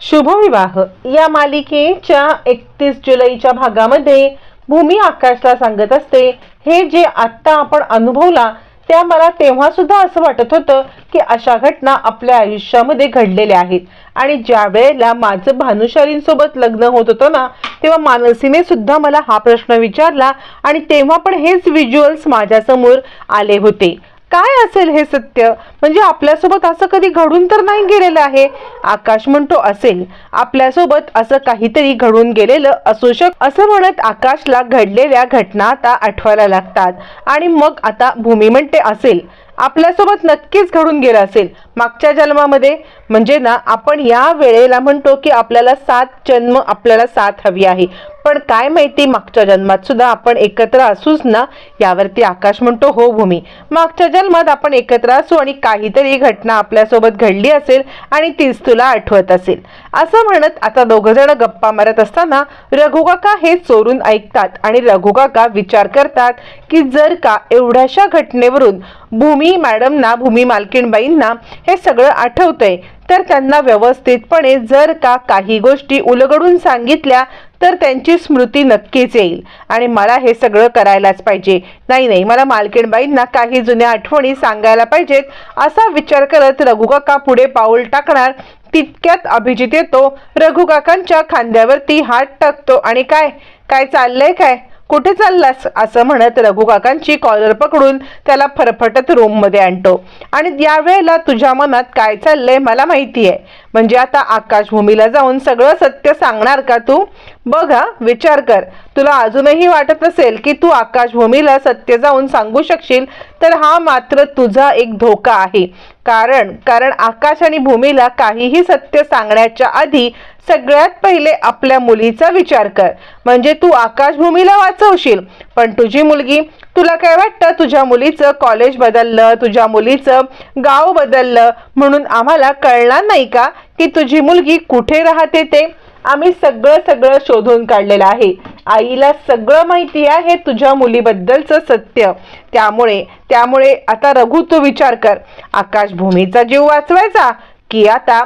शुभविवाह. या मालिकेच्या एकतीस जुलैच्या भागामध्ये भूमी आकाशला सांगत असते हे जे आत्ता आपण अनुभवला त्या मला तेव्हा सुद्धा असं वाटत होतं की अशा घटना आपल्या आयुष्यामध्ये घडलेल्या आहेत. आणि ज्या वेळेला माझं भानुशालींसोबत लग्न होत होतं ना तेव्हा मानसीने सुद्धा मला हा प्रश्न विचारला आणि तेव्हा पण हेच व्हिज्युअल्स माझ्यासमोर आले होते. काय असेल हे सत्य? म्हणजे आपल्यासोबत असं कधी घडून तर नाही गेलेलं आहे? आकाश म्हणतो असेल आपल्यासोबत असं काहीतरी घडून गेलेलं असू शक असं म्हणत आकाशला घडलेल्या घटना आता आठवायला लागतात. आणि मग आता भूमी म्हणते असेल आपल्यासोबत नक्कीच घडून गेलं असेल. मागच्या जन्मामध्ये म्हणजे ना आपण या वेळेला म्हणतो की आपल्याला सात जन्म आपल्याला साथ हवी आहे. पण काय माहिती मागच्या जन्मात सुद्धा आपण एकत्र असूच ना यावरती आकाश म्हणतो हो भूमी. मागच्या जन्मात आपण एकत्र असू आणि काहीतरी घटना आपल्यासोबत घडली असेल आणि तीच तुला आठवत असेल. असं म्हणत आता दोघं जण गप्पा मारत असताना रघुकाका हे चोरून ऐकतात आणि रघुकाका विचार करतात की जर का एवढ्याशा घटनेवरून भूमी मॅडमना भूमी मालकीणबाईंना हे सगळं आठवतंय तर त्यांना व्यवस्थितपणे जर का काही गोष्टी उलगडून सांगितल्या तर त्यांची स्मृती नक्कीच येईल. आणि मला हे सगळं करायलाच पाहिजे. नाही नाही मला मालकीणबाईंना काही जुन्या आठवणी सांगायला पाहिजेत. असा विचार करत रघुकाका पुढे पाऊल टाकणार. तितक्यात अभिजित येतो. रघुकाकांच्या खांद्यावरती हात टाकतो. आणि काय? काय चाललंय काय? कुठे चाललास असं म्हणत रघुकाकांची कॉलर पकडून त्याला फरफटत रूममध्ये आणतो. आणि यावेळेला तुझ्या मनात काय चाललंय मला माहिती आहे म्हणजे आता आकाशभूमीला जाऊन सगळं सत्य सांगणार का तू? बघ हा विचार कर. तुला अजूनही वाटत असेल की तू आकाशभूमीला सत्य जाऊन सांगू शकशील तर हा मात्र तुझा एक धोका आहे. कारण कारण आकाश आणि भूमीला काहीही सत्य सांगण्याच्या आधी सगळ्यात पहिले आपल्या मुलीचा विचार कर. म्हणजे तू आकाशभूमीला वाचवशील. पण तुझी मुलगी तुला काय वाटतं? तुझ्या मुलीचं कॉलेज बदललं तुझ्या मुलीचं गाव बदललं म्हणून आम्हाला कळणार नाही का की तुझी मुलगी कुठे राहते ते? आम्ही सगळं सगळं शोधून काढलेलं आहे. आईला सगळं माहिती आहे तुझ्या मुलीबद्दलचं सत्य. त्यामुळे त्यामुळे आता रघु तू विचार कर. आकाशभूमीचा जीव वाचवायचा की आता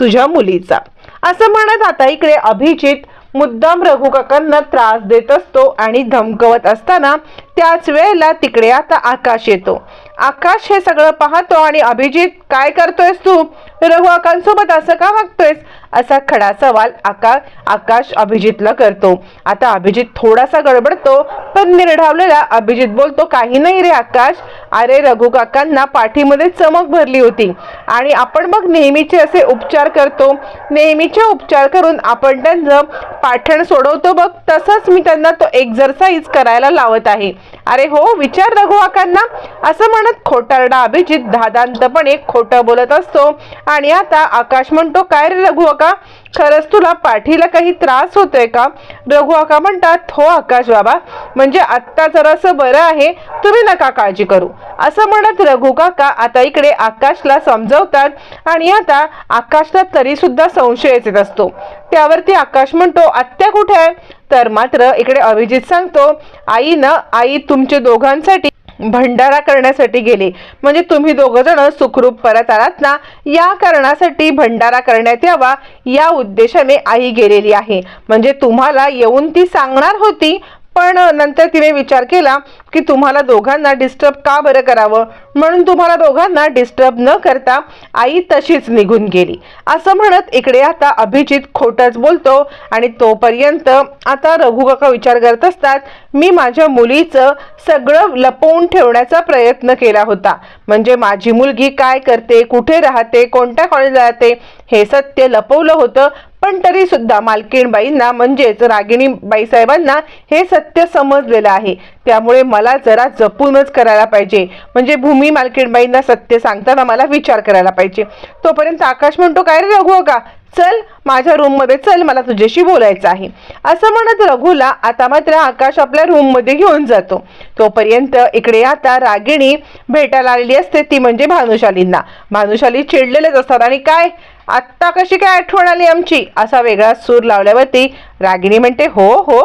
तुझ्या मुलीचा? असं म्हणत आता इकडे अभिजित मुद्दाम रघुकाकांना त्रास देत असतो आणि धमकवत असताना त्याच वेळेला तिकडे आता आकाश येतो. आकाश हे सगळं पाहतो आणि अभिजित काय करतोयस तू? रघुकाकांसोबत असं का वागतोयस असा खडा सवाल आका आकाश अभिजितला करतो. आता अभिजित थोडासा गडबडतो पण निर्ढावलेला अभिजित बोलतो काही नाही रे आकाश. अरे रघु काकांना पाठीमध्ये चमक भरली होती. आणि आपण मग नेहमीचे असे उपचार करतो. नेहमीचे उपचार करून आपण त्यांचं पाठण सोडवतो बघ. तसंच मी त्यांना तो एक्झरसाइज करायला लावत आहे. अरे हो विचार रघु काकांना. असं म्हणत खोटारडा अभिजित धादांतपणे खोटं बोलत असतो. आणि आता आकाश म्हणतो काय रे रघु काका खरंच तुला पाठीला काही त्रास होतोय का? रघु काका म्हणतात हो आकाश बाबा म्हणजे आत्ता जरासं बरं आहे तुम्ही नका काळजी करू. असं म्हणत रघु काका आता इकडे आकाशला समजवतात आणि आता आकाशला तरी सुद्धा संशय येत असतो. त्यावरती आकाश म्हणतो आत्या कुठे आहे? तर मात्र इकडे अभिजित सांगतो आई ना आई तुमच्या दोघांसाठी भंडारा करण्यासाठी गेले. म्हणजे तुम्ही दोघ जण सुखरूप परत आलात ना या कारणासाठी भंडारा करण्यात यावा या उद्देशाने आई गेलेली आहे. म्हणजे तुम्हाला येऊन ती सांगणार होती पण नंतर तिने विचार केला की तुम्हाला दोघांना डिस्टर्ब का बरं करावं? म्हणून तुम्हाला दोघांना डिस्टर्ब न करता आई तशीच निघून गेली. असं म्हणत इकडे आता अभिजित खोटच बोलतो आणि तोपर्यंत आता रघुकाका विचार करत असतात मी माझ्या मुलीचं सगळं लपवून ठेवण्याचा प्रयत्न केला होता. म्हणजे माझी मुलगी काय करते कुठे राहते कोणत्या कॉलेजला जाते हे सत्य लपवलं होतं. पण तरी सुद्धा मालकीणबाईंना म्हणजेच रागिणी बाईसाहेबांना हे सत्य समजलेलं आहे. त्यामुळे मला जरा जपूनच करायला पाहिजे. म्हणजे भूमी मालकीणबाईंना सत्य सांगताना मला विचार करायला पाहिजे. तोपर्यंत आकाश म्हणतो काय रे रघु का चल माझ्या रूममध्ये चल मला तुझ्याशी बोलायचं आहे. असं म्हणत रघुला आता मात्र आकाश आपल्या रूममध्ये घेऊन जातो. तोपर्यंत इकडे आता रागिणी भेटायला आलेली असते ती म्हणजे भानुशालींना. भानुशाली चिडलेलेच असतात आणि काय? आत्ता कशी काय आठवण आली आमची? असा वेगळा सूर लावल्यावरती रागिणी म्हणते हो हो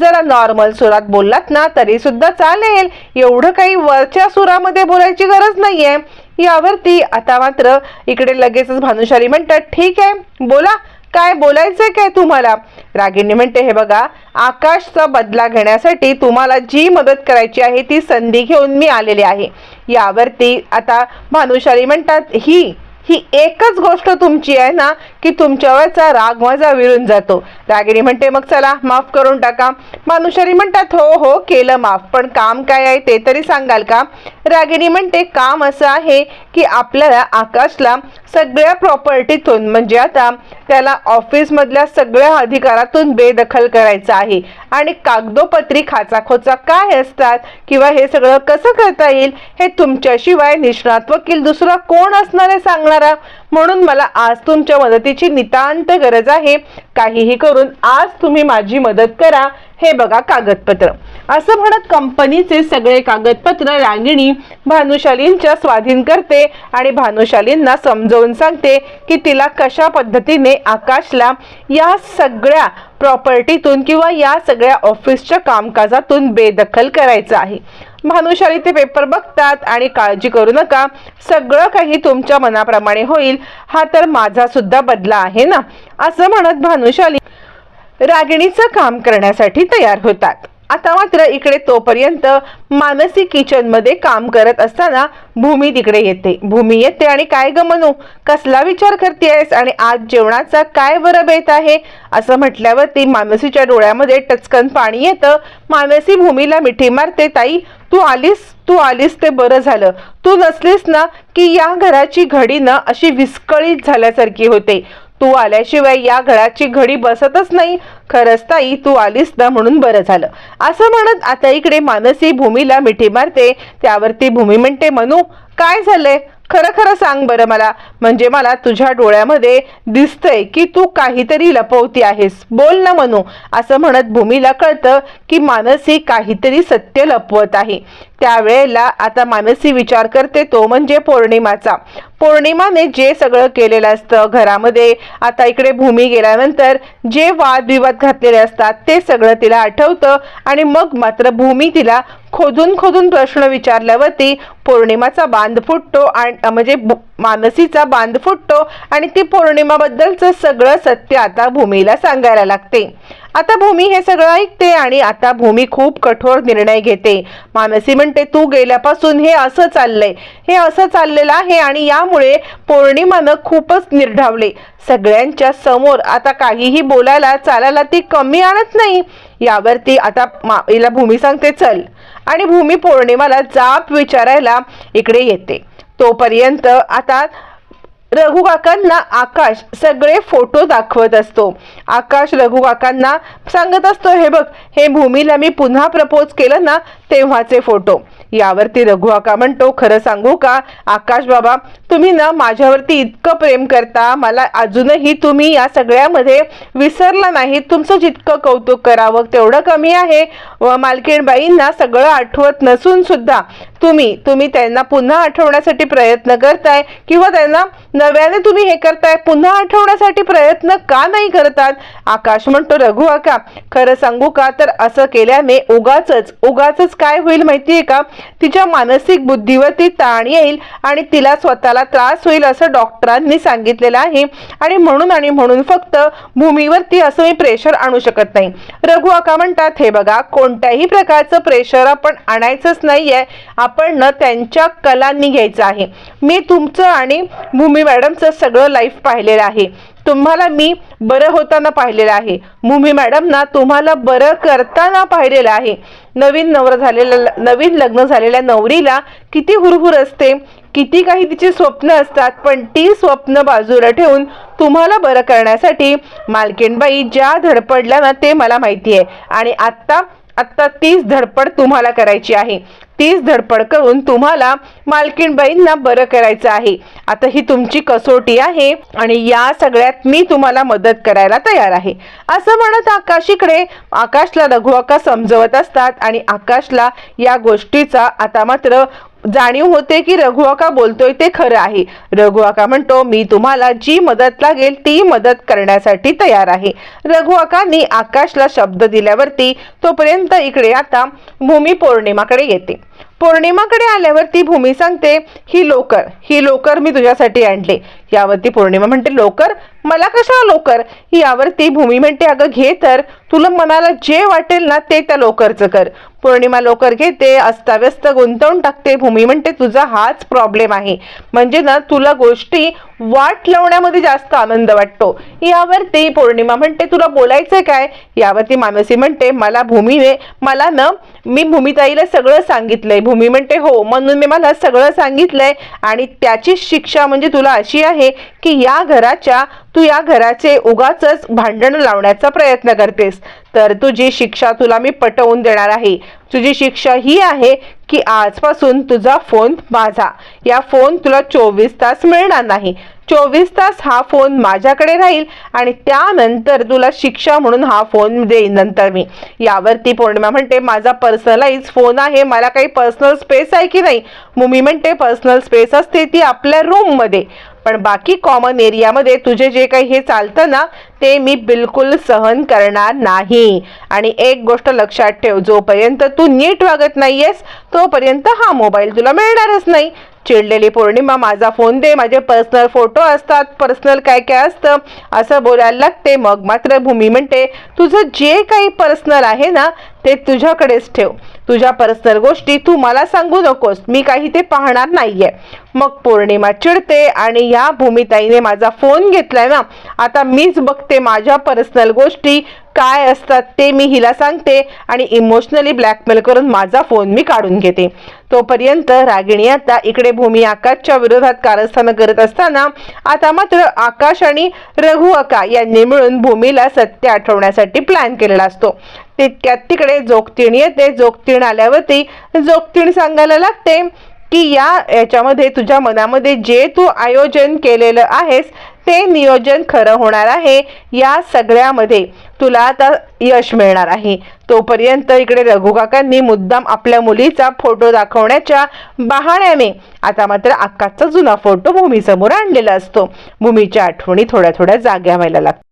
जरा नॉर्मल सुरात बोललात ना तरी सुद्धा चालेल. एवढं काही वरच्या सुरामध्ये बोलायची गरज नाहीये. यावरती आता मात्र इकडे लगेचच भानुशाली म्हणतात ठीक आहे बोला. काय बोलायचंय काय तुम्हाला? रागिणी म्हणते हे बघा आकाशचा बदला घेण्यासाठी तुम्हाला जी मदत करायची आहे ती संधी घेऊन मी आलेली आहे. यावरती आता भानुशाली म्हणतात ही ही एकच गोष्ट तुमची आहे ना की तुमच्यावरचा राग माझा विरून जातो. रागिणी म्हणते मग चला माफ करून टाका. मानुषारी म्हणतात हो हो केलं माफ. पण काम काय आहे ते तरी सांगाल का? रागिणी म्हणते काम असं आहे की आपल्याला आकाशला सगळ्या प्रॉपर्टीतून म्हणजे आता त्याला ऑफिसमधल्या सगळ्या अधिकारातून बेदखल करायचं आहे. आणि कागदोपत्री खाचाखोचा काय असतात? किंवा हे सगळं कसं करता येईल? हे तुमच्याशिवाय निष्णात वकील दुसरा कोण असणार आहे सांगणारा? म्हणून मला आज तुमच्या मदतीची नितांत गरज आहे. काहीही करून आज तुम्ही माझी मदत करा. हे बघा कागदपत्र. असं म्हणत कंपनीचे सगळे कागदपत्र रांगिणी भानुशालींच्या स्वाधीन करते आणि भानुशालींना समजावून सांगते की तिला कशा पद्धतीने आकाशला या सगळ्या प्रॉपर्टीतून किंवा या सगळ्या ऑफिसच्या कामकाजातून बेदखल करायचं आहे. भानुशाली ते पेपर बघतात आणि काळजी करू नका सगळं काही तुमच्या मनाप्रमाणे होईल हा तर माझा सुद्धा बदला आहे ना? असं म्हणत भानुशाली रागिणीचं काम करण्यासाठी तयार होतात. आता मात्र इकडे तोपर्यंत मानसी किचनमध्ये काम करत असताना भूमी तिकडे येते. भूमी येते आणि काय ग म्हणू कसला विचार करतेस आणि आज जेवणाचा काय बरं बेत आहे? असं म्हटल्यावरती मानसीच्या डोळ्यामध्ये टचकन पाणी येतं. मानसी भूमीला मिठी मारते ताई तू आलीस? तू आलीस ते बरं झालं. तू नसलीस ना की या घराची घडी ना अशी विस्कळीत झाल्यासारखी होते. तू आल्याशिवाय या घराची घडी बसतच नाही. खरंच ताई तू आलीस ना म्हणून बरं झालं. असं म्हणत आता इकडे मानसी भूमीला मिठी मारते. त्यावरती भूमी म्हणते मनू काय झालंय? खरं खरं सांग बरं मला. म्हणजे मला तुझ्या डोळ्यामध्ये दिसतंय की तू काहीतरी लपवती आहेस. बोल ना म्हणू असं म्हणत भूमीला कळतं की मानसी काहीतरी सत्य लपवत आहे. त्यावेळेला आता मानसी विचार करते तो म्हणजे पौर्णिमाचा. पौर्णिमाने जे सगळं केलेलं असतं घरामध्ये आता इकडे भूमी गेल्यानंतर जे वादविवाद घातलेले असतात ते सगळं तिला आठवतं आणि मग मात्र भूमी तिला खोदून खोदून प्रश्न विचारल्यावरती पौर्णिमाचा बांध फुटतो आणि म्हणजे मानसीचा बांध फुटतो आणि ती पौर्णिमाबद्दलचं सगळं सत्य आता भूमीला सांगायला लागते. आता भूमी हे सगळं ऐकते आणि आता भूमी खूप कठोर निर्णय घेते. मानसी म्हणते तू गेल्यापासून हे असं चाललंय. हे असं चाललेलं आहे आणि यामुळे पौर्णिमानं खूपच निर्ढावले सगळ्यांच्या समोर आता काहीही बोलायला चालायला ती कमी आणत नाही. यावरती आता मा हिला भूमी सांगते चल. आणि भूमी पौर्णिमाला जाप विचारायला इकडे येते. तोपर्यंत आता रघुकाकांना आकाश सगळे फोटो दाखवत असतो. आकाश रघुकाकांना सांगत असतो हे बघ हे भूमीला मी पुन्हा प्रपोज केलं ना तेव्हाचे फोटो. यावरती रघु म्हणतो खरं सांगू का? आकाश बाबा तुम्ही ना माझ्यावरती इतकं प्रेम करता मला अजूनही तुम्ही या सगळ्यामध्ये विसरला नाही. तुमचं जितकं कौतुक करावं तेवढं कमी आहे. व मालकीणबाईंना सगळं आठवत नसून सुद्धा तुम्ही तुम्ही त्यांना पुन्हा आठवण्यासाठी प्रयत्न करताय किंवा त्यांना नव्याने तुम्ही हे करताय पुन्हा आठवण्यासाठी प्रयत्न का नाही करतात? आकाश म्हणतो रघु आका खरं सांगू का? तर असं केल्याने उगाच उगाच काय होईल माहितीये का? तिच्या मानसिक बुद्धीवरती ताण येईल आणि तिला स्वतःला त्रास होईल असं डॉक्टरांनी सांगितलेलं आहे. आणि म्हणून आणि म्हणून फक्त भूमीवरती असं मी प्रेशर आणू शकत नाही. रघु आका म्हणतात हे बघा कोणत्याही प्रकारचं प्रेशर आपण आणायचंच नाहीये. आपण न त्यांच्या कलांनी घ्यायचं आहे. मी तुमचं आणि भूमी मॅडमचं सगळं लाईफ पाहिलेलं आहे. तुम्हाला मी बरं होताना पाहिलेलं आहे. मुमी मॅडम ना तुम्हाला बरं करताना पाहिलेलं आहे. नवीन नवर झालेला नवीन लग्न झालेल्या नवरीला किती हुरहुर असते किती काही तिची स्वप्न असतात पण ती स्वप्न बाजूला ठेवून तुम्हाला बरं करण्यासाठी मालकीणबाई ज्या धडपडल्या ना ते मला माहिती आहे. आणि आत्ता आत्ता तीच धडपड तुम्हाला करायची आहे. तीच धडपड करून तुम्हाला मालकीणबाईंना बरं करायचं आहे. आता ही तुमची कसोटी आहे आणि या सगळ्यात मी तुम्हाला मदत करायला तयार आहे. असं म्हणत आकाशीकडे आकाशला रघुआका समजवत असतात आणि आकाशला या गोष्टीचा आता मात्र जाणीव होते की रघुआका बोलतोय ते खरं आहे. रघुआका म्हणतो मी तुम्हाला जी मदत लागेल ती मदत करण्यासाठी तयार आहे. रघुआकांनी आकाशला शब्द दिल्यावरती तोपर्यंत इकडे आता भूमी पौर्णिमाकडे येते. पौर्णिमाकडे आल्यावरती भूमी सांगते ही लोकर ही लोकर मी तुझ्यासाठी आणले. यावरती पौर्णिमा म्हणते लोकर मला कशाला लोकर यावरती भूमी म्हणते अगं घे तर. तुला मनाला जे वाटेल ना ते त्या लोकरचं कर. पौर्णिमा लोकर घेते अस्ताव्यस्त गुंतवून टाकते. भूमी म्हणते तुझा हाच प्रॉब्लेम आहे. म्हणजे ना तुला गोष्टी वाट लावण्यामध्ये जास्त आनंद वाटतो. यावरती पौर्णिमा म्हणते तुला बोलायचं काय? यावरती मानसी म्हणते मला भूमीने मला ना मी भूमिताईला सगळं सांगितलंय. भूमी म्हणते हो म्हणून मी मला सगळं सांगितलंय आणि त्याची शिक्षा म्हणजे तुला अशी आहे की या घराच्या तू या घराचे उगाच भांडण लावण्याचा प्रयत्न करतेस. तर तुझी शिक्षा तुला मी पटवून देणार आहे. तुझी शिक्षा ही आहे की आजपासून तुझा फोन माझा. या फोन तुला चोवीस तास मिळणार नाही. चोवीस तास हा फोन माझ्याकडे राहील आणि त्यानंतर तुला शिक्षा म्हणून हा फोन देईन नंतर मी. यावरती पौर्णिमा म्हणते माझा पर्सनलाइज फोन आहे. मला काही पर्सनल स्पेस आहे की नाही? मुमी म्हणते पर्सनल स्पेस असते ती आपल्या रूममध्ये पण बाकी कॉमन एरियामध्ये तुझे जे काही हे चालतं ना ते मी बिलकुल सहन करणार नाही. आणि एक गोष्ट लक्षात ठेव जोपर्यंत तू नीट वागत नाहीयेस तोपर्यंत हा मोबाईल तुला मिळणारच नाही. चिडलेली पौर्णिमा माझा फोन दे माझे पर्सनल फोटो असतात पर्सनल काय काय असतं असं बोलायला लागते मग मात्र भूमी म्हणते तुझं जे काही पर्सनल आहे ना ते तुझ्याकडेच ठेव. तुझ्या पर्सनल गोष्टी तू मला सांगू नकोस. मी काही ते पाहणार नाहीये. मग पौर्णिमा चिडते आणि या भूमिताईने माझा फोन घेतलाय ना आता मीच बघते माझ्या पर्सनल गोष्टी काय असतात ते मी हिला सांगते आणि इमोशनली ब्लॅकमेल करून माझा फोन मी काढून घेते. तोपर्यंत रागिणी आता इकडे भूमी आकाशच्या विरोधात कारस्थानं करत असताना आता मात्र आकाश आणि रघु अका यांनी मिळून भूमीला सत्य आठवण्यासाठी प्लॅन केलेला असतो. तितक्यात तिकडे जोगतीण येते. जोगतीण आल्यावरती जोगतीण सांगायला लागते की या याच्यामध्ये तुझ्या मनामध्ये जे तू आयोजन केलेलं आहेस ते नियोजन खरं होणार आहे. या सगळ्यामध्ये तुला आता यश मिळणार आहे. तोपर्यंत इकडे रघुकाकांनी मुद्दाम आपल्या मुलीचा फोटो दाखवण्याच्या बहाण्याने आता मात्र आकाशचा जुना फोटो भूमीसमोर आणलेला असतो. भूमीच्या आठवणी थोड्या थोड्या जाग्या व्हायला लागतात.